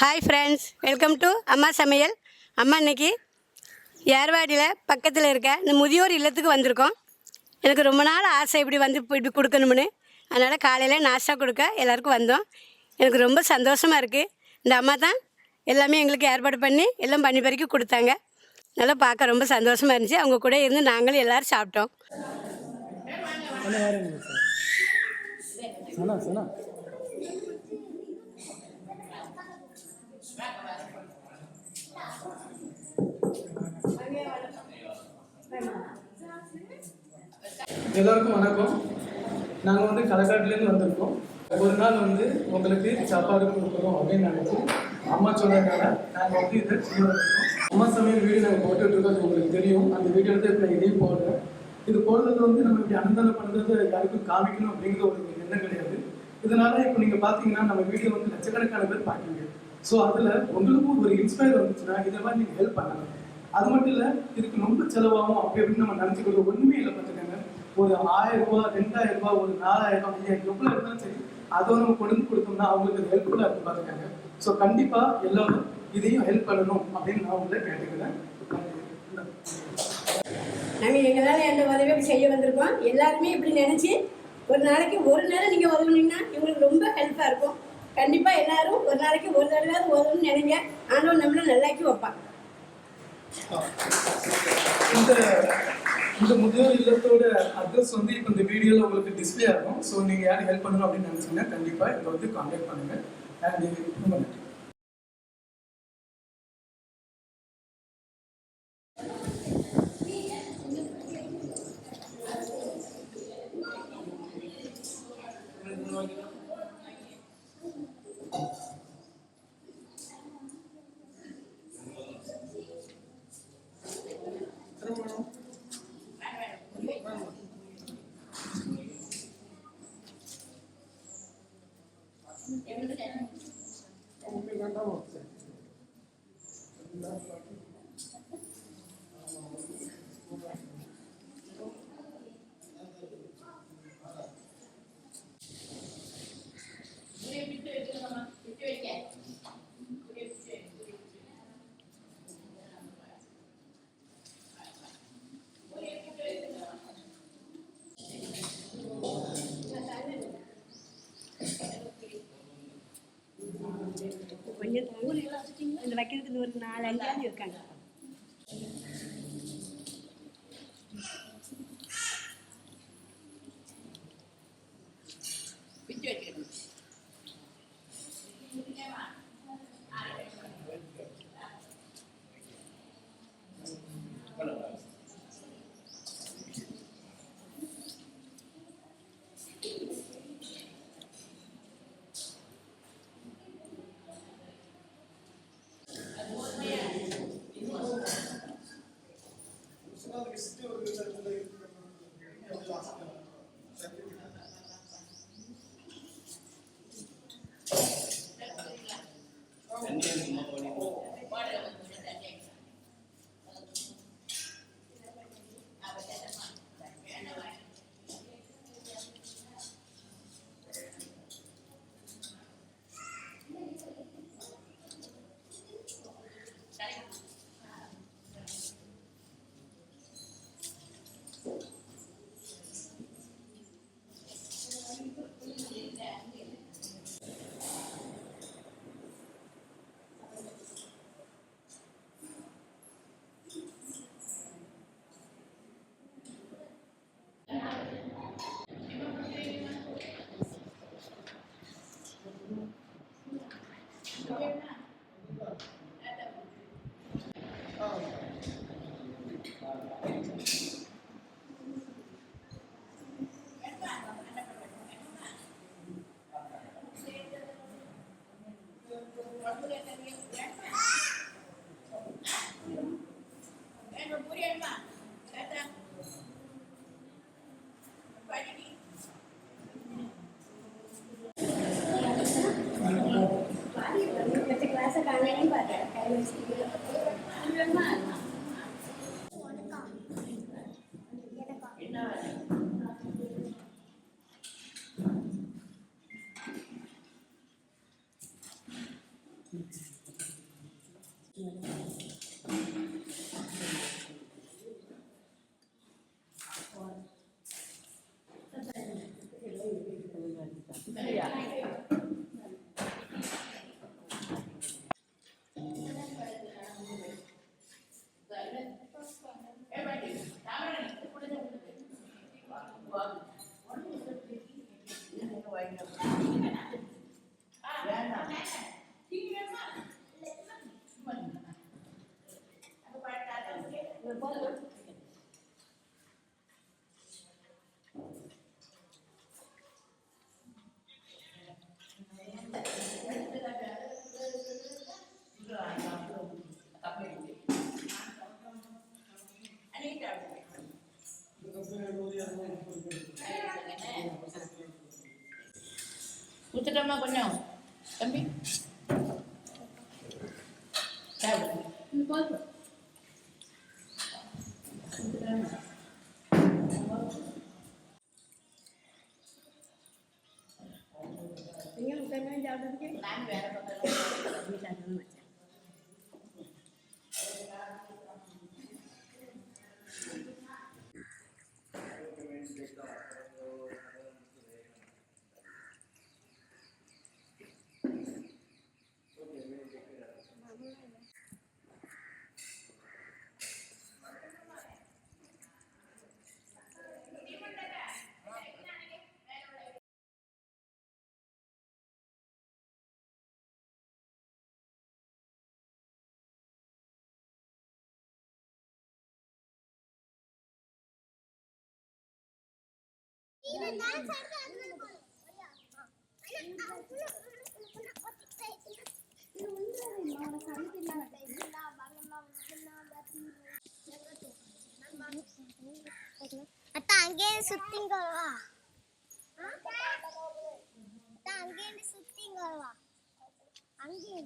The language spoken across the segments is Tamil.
ஹாய் ஃப்ரெண்ட்ஸ் வெல்கம் டு அம்மா சமையல் அம்மா இன்னைக்கு ஏர்வாடியில் பக்கத்தில் இருக்க இந்த முதியோர் இல்லத்துக்கு வந்திருக்கோம். எனக்கு ரொம்ப நாள் ஆசை இப்படி வந்து இப்படி கொடுக்கணும்னு. அதனால் காலையில் நாஸ்டா கொடுக்க எல்லாருக்கும் வந்தோம். எனக்கு ரொம்ப சந்தோஷமாக இருக்குது இந்த அம்மா தான் எல்லாமே எங்களுக்கு ஏற்பாடு பண்ணி எல்லாம் பண்ணி பறிக்கி கொடுத்தாங்க. நல்லா பார்க்க ரொம்ப சந்தோஷமாக இருந்துச்சு. அவங்க கூட இருந்து நாங்களும் எல்லோரும் சாப்பிட்டோம். எல்லாருக்கும் வணக்கம். நாங்கள் வந்து களக்காட்டிலேருந்து வந்திருக்கோம். ஒரு நாள் வந்து உங்களுக்கு சாப்பாடு கொடுக்குறோம் அப்படின்னு நினச்சி அம்மா சொன்னதுனால நாங்கள் வந்து இதை செய்ய அம்மா சமையல் வீடியோ நாங்கள் போட்டுட்டு இருக்கோம் அது உங்களுக்கு தெரியும். அந்த வீடியோ எடுத்து இப்போ இதையும் போடுறேன். இது போடுறது வந்து நம்ம இப்படி பண்ணுறது யாருக்கும் காமிக்கணும் அப்படிங்கிற ஒரு எண்ணம் கிடையாது. இதனால இப்போ நீங்கள் பார்த்தீங்கன்னா நம்ம வீடியோ வந்து லட்சக்கணக்கான பேர் பார்க்குறீங்க ஸோ அதில் உங்களுக்கும் ஒரு இன்ஸ்பயர் வந்துச்சுன்னா இதை மாதிரி நீங்கள் ஹெல்ப் பண்ணலாம். அது மட்டும் இல்லை இதுக்கு ரொம்ப செலவாகும். அப்படி அப்படின்னு நம்ம நினச்சிக்கிறது ஒன்றுமே இல்லை பார்த்துக்கோங்க ஒரு ஆயிரம் ரூபாய் ரெண்டாயிரம் ரூபாய் ஒரு நாலாயிரம் ரூபாய் ஐயாயிரம் எவ்வளோ இருந்தாலும் சரி அதை நம்ம கொண்டு கொடுத்தோம்னா அவங்களுக்கு ஹெல்ப்ஃபுல்லாக இருக்கு பார்த்துக்கோங்க ஸோ கண்டிப்பாக எல்லாரும் இதையும் ஹெல்ப் பண்ணணும் அப்படின்னு நான் உங்களை கேட்டுக்கிறேன். நாங்கள் எங்களால் எந்த உதவியும் செய்ய வந்திருக்கோம். எல்லாருமே இப்படி நினச்சி ஒரு நாளைக்கு ஒரு நேரம் நீங்கள் உதவுனீங்கன்னா இவங்களுக்கு ரொம்ப ஹெல்ப்பாக இருக்கும். கண்டிப்பாக எல்லாரும் ஒரு நாளைக்கு ஒரு தடவையாவது உதவுன்னு நினைங்க. ஆண்டவன் நம்மளை நல்லாக்கி வைப்பான். இந்த இந்த முதியோர் இல்லத்தோட அட்ரஸ் வந்து இப்போ இந்த வீடியோவில் உங்களுக்கு டிஸ்ப்ளே ஆகும். ஸோ நீங்கள் யாரும் ஹெல்ப் பண்ணணும் அப்படின்னு நினச்சிங்கன்னா கண்டிப்பாக இதை வந்து காண்டாக்ட் பண்ணுங்கள் அண்ட் ரொம்ப நன்றி கொஞ்சம் இந்த வைக்கிறதுக்கு ஒரு நாலு அஞ்சாவது இருக்காங்க 肯定。Amen. ஊத்துட்டோமா கொஞ்சம் தம்பி சாப்பிடு. நான் வேற பக்கம் அத்தா அங்கே சுத்திங்க வா. அத்தா அங்கே சுத்திங்க வா. அங்கே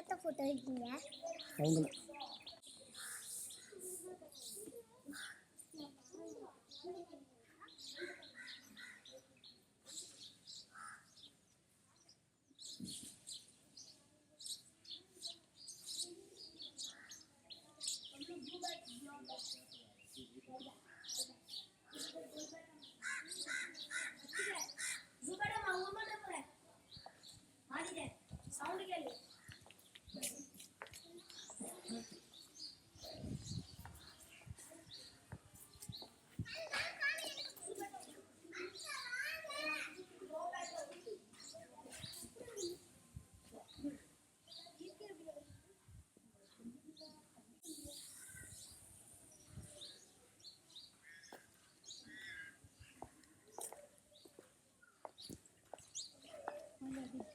யாரத்த போட்டோ இருக்கீங்க அவங்கள